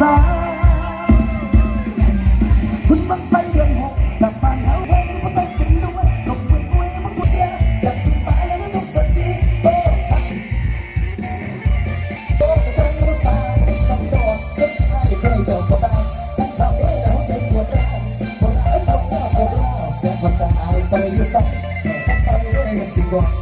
สาคุณบังไปเรื่องหกแต่ปานเขาเองก็ต้องเป็นด้วยกเวรเวรมันกูเดียดับสิไปแล้วต้องสักทีโอ้โอ้จะต้องรู้สาต้องโดนจะตายเคยนก็ตายตั้งต่เด็กเราใวดร้าวปวดร้าวต้อร้าวปวดร้าวจะมาตายไปอยู่ต่อไปเรื่อยๆดีกว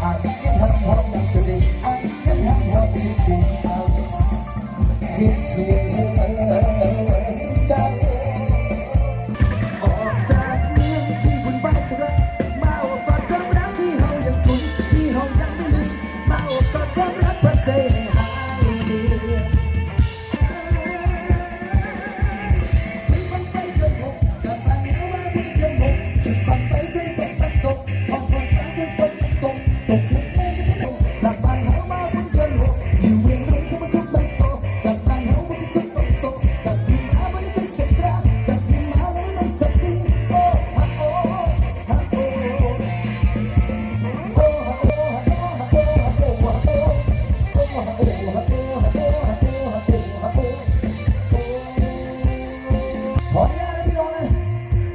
ออนุญาตนะพี่น้องนะ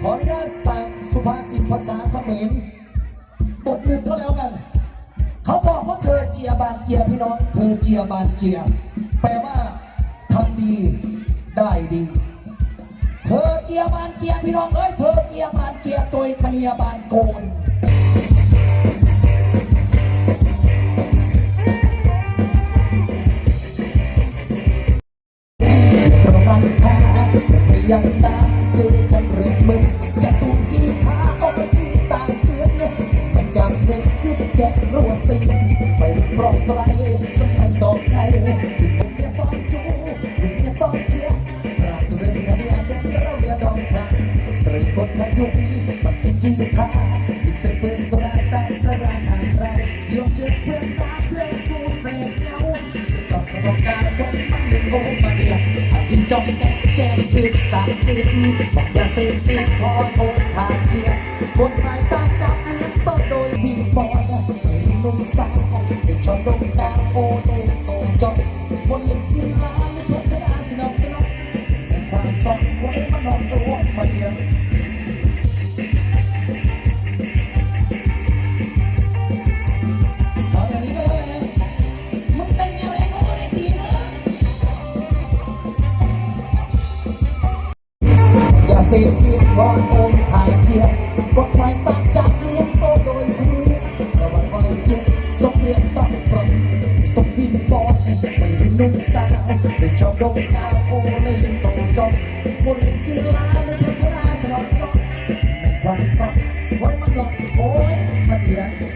ขออนุญาตต่างสุภาษิตภาษาเขมรบทหนึ่งก็แล้วกัน เขาบอกว่าเธอเจียบานเจียพี่น้อง เธอเจียบานเจีย แปลว่าทำดีได้ดี เธอเจียบานเจียพี่น้องเอ้ย เธอเจียบานเจียตัวคเนียบานโกนประมาณค่าพยัง สมัยสองไทยต้องจูผมจะต้องเกียร์รักตัวเองเรียนเราเรียนดองพระสตรีคนพยุงมันกินจีพาอินเตอร์เปสตราตาสระหางไรยกเจ็ดเพื่อนตาเสกกูเสกเงาต้องต้องการคนมันเป็นโง่มาเดียวกินจอมแจ้งพิษสารติดบอกอย่าเสพติดพอโทษทางเชียร์กฎหมายตามจับ เสียเกียรร้อนโอนถ่ายเกียรกฎหมายตัดจากเลี้ยงโตโดยรู้แต่ว่าคอยเกียรสมเรียนต้อง ดมดาวโอเล่นโตจอมคนเล่นกีฬาหรือพัฒนาสนองนองไม่ควันสอบไว้มันหลอกโอ้ยมาเดียว